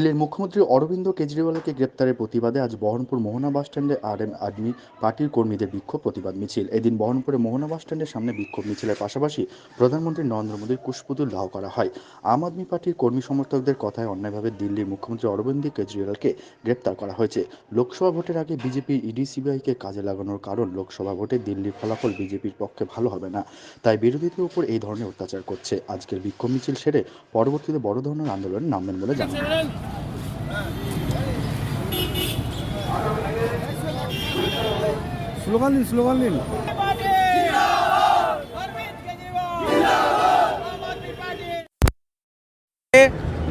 দিল্লির মুখ্যমন্ত্রী অরবিন্দ কেজরিওয়ালকে গ্রেপ্তারের প্রতিবাদে আজ বহরমপুর মোহনা বাসস্ট্যান্ডে আর এম আদমি পার্টির কর্মীদের বিক্ষোভ প্রতিবাদ মিছিল। এদিন বহরমপুরে মোহনা বাসস্ট্যান্ডের সামনে বিক্ষোভ মিছিলের পাশাপাশি প্রধানমন্ত্রী নরেন্দ্র মোদীর কুশপুতুল দাহ করা হয়। আম আদমি পার্টির কর্মী সমর্থকদের কথায় অন্যায়ভাবে দিল্লির মুখ্যমন্ত্রী অরবিন্দ কেজরিওয়ালকে গ্রেপ্তার করা হয়েছে। লোকসভা ভোটের আগে বিজেপি ইডি সিবিআইকে কাজে লাগানোর কারণ লোকসভা ভোটে দিল্লির ফলাফল বিজেপির পক্ষে ভালো হবে না। তাই বিরোধীদের উপর এই ধরনের অত্যাচার করছে। আজকের বিক্ষোভ মিছিল সেরে পরবর্তীতে বড় ধরনের আন্দোলনে নামবেন বলে জানান স্লোগান দিন স্লোগান দিন।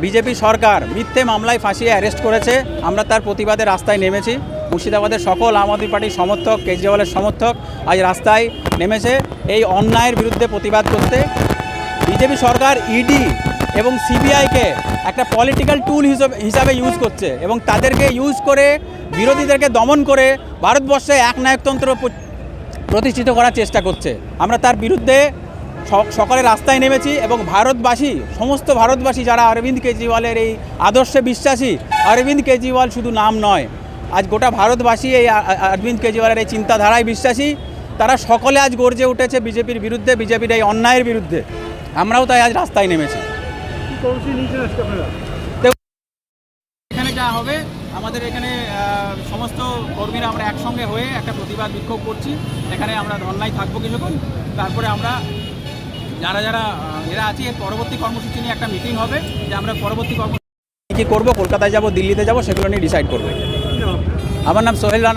বিজেপি সরকার মিথ্যে মামলায় ফাঁসিয়ে অ্যারেস্ট করেছে। আমরা তার প্রতিবাদে রাস্তায় নেমেছি। মুর্শিদাবাদের সকল আম আদমি পার্টির সমর্থক, কেজরিওয়ালের সমর্থক আজ রাস্তায় নেমেছে। এই অন্যায়ের বিরুদ্ধে প্রতিবাদ করতে বিজেপি সরকার ইডি এবং সিবিআইকে একটা পলিটিক্যাল টুল হিসেবে, হিসাবে ইউজ করছে এবং তাদেরকে ইউজ করে, বিরোধীদেরকে দমন করে ভারতবর্ষে এক নায়কতন্ত্র প্রতিষ্ঠিত করার চেষ্টা করছে। আমরা তার বিরুদ্ধে সকালে রাস্তায় নেমেছি এবং ভারতবাসী, সমস্ত ভারতবাসী যারা অরবিন্দ কেজরিওয়ালের এই আদর্শে বিশ্বাসী, অরবিন্দ কেজরিওয়াল শুধু নাম নয়, আজ গোটা ভারতবাসী এই অরবিন্দ কেজরিওয়ালের এই চিন্তাধারায় বিশ্বাসী, তারা সকলে আজ গর্জে উঠেছে বিজেপির বিরুদ্ধে, বিজেপির এই অন্যায়ের বিরুদ্ধে। আমরাও তাই আজ রাস্তায় নেমেছি। কর্মসূচি এখানে যা হবে আমাদের এখানে সমস্ত কর্মীরা আমরা একসঙ্গে হয়ে একটা প্রতিবাদ বিক্ষোভ করছি। এখানে আমরা ধর্নায় থাকব কিছুক্ষণ। তারপরে আমরা যারা যারা এরা আছি এর পরবর্তী কর্মসূচি নিয়ে একটা মিটিং হবে যে আমরা পরবর্তী কর্ম কী করব? কলকাতায় যাব দিল্লিতে যাব সেগুলো নিয়ে ডিসাইড করব? আমার নাম সোহেল রানা।